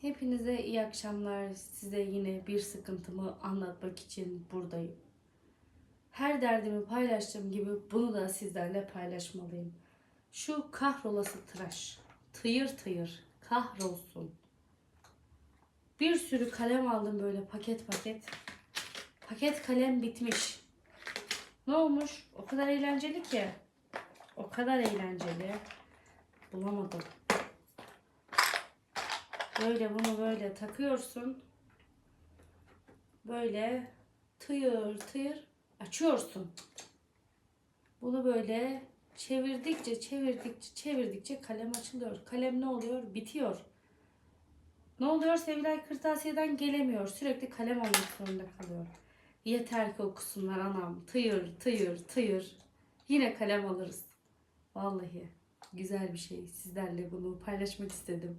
Hepinize iyi akşamlar. Size yine bir sıkıntımı anlatmak için buradayım. Her derdimi paylaştığım gibi bunu da sizlerle paylaşmalıyım. Şu kahrolası tıraş. Tıyır tıyır. Kahrolsun. Bir sürü kalem aldım böyle paket paket. Paket kalem bitmiş. Ne olmuş? O kadar eğlenceli ki. O kadar eğlenceli. Bulamadım. Böyle bunu böyle takıyorsun. Böyle tıyır tıyır açıyorsun. Bunu böyle çevirdikçe çevirdikçe çevirdikçe kalem açılıyor. Kalem ne oluyor? Bitiyor. Ne oluyor? Sevilay kırtasiyeden gelemiyor. Sürekli kalem almak zorunda kalıyor. Yeter ki okusunlar anam. Tıyır tıyır tıyır. Yine kalem alırız. Vallahi güzel bir şey. Sizlerle bunu paylaşmak istedim.